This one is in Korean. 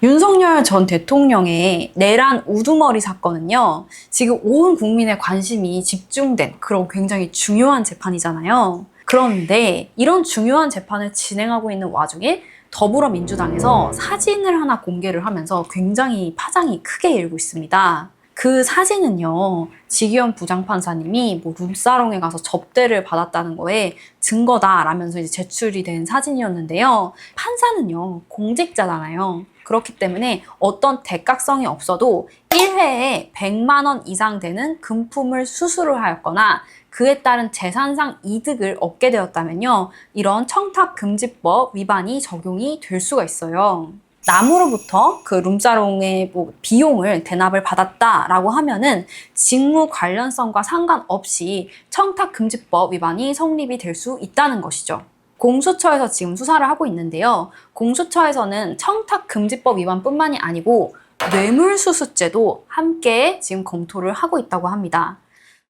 윤석열 전 대통령의 내란 우두머리 사건은요, 지금 온 국민의 관심이 집중된 그런 굉장히 중요한 재판이잖아요. 그런데 이런 중요한 재판을 진행하고 있는 와중에 더불어민주당에서 사진을 하나 공개를 하면서 굉장히 파장이 크게 일고 있습니다. 그 사진은요, 지기현 부장판사님이 뭐 룸사롱에 가서 접대를 받았다는 거에 증거다라면서 이제 제출이 된 사진이었는데요. 판사는요, 공직자잖아요. 그렇기 때문에 어떤 대각성이 없어도 1회에 100만 원 이상 되는 금품을 수수를 하였거나 그에 따른 재산상 이득을 얻게 되었다면요. 이런 청탁금지법 위반이 적용이 될 수가 있어요. 남으로부터 그 룸사롱의 뭐 비용을 대납을 받았다라고 하면은 직무 관련성과 상관없이 청탁금지법 위반이 성립이 될 수 있다는 것이죠. 공수처에서 지금 수사를 하고 있는데요. 공수처에서는 청탁금지법 위반뿐만이 아니고 뇌물수수죄도 함께 지금 검토를 하고 있다고 합니다.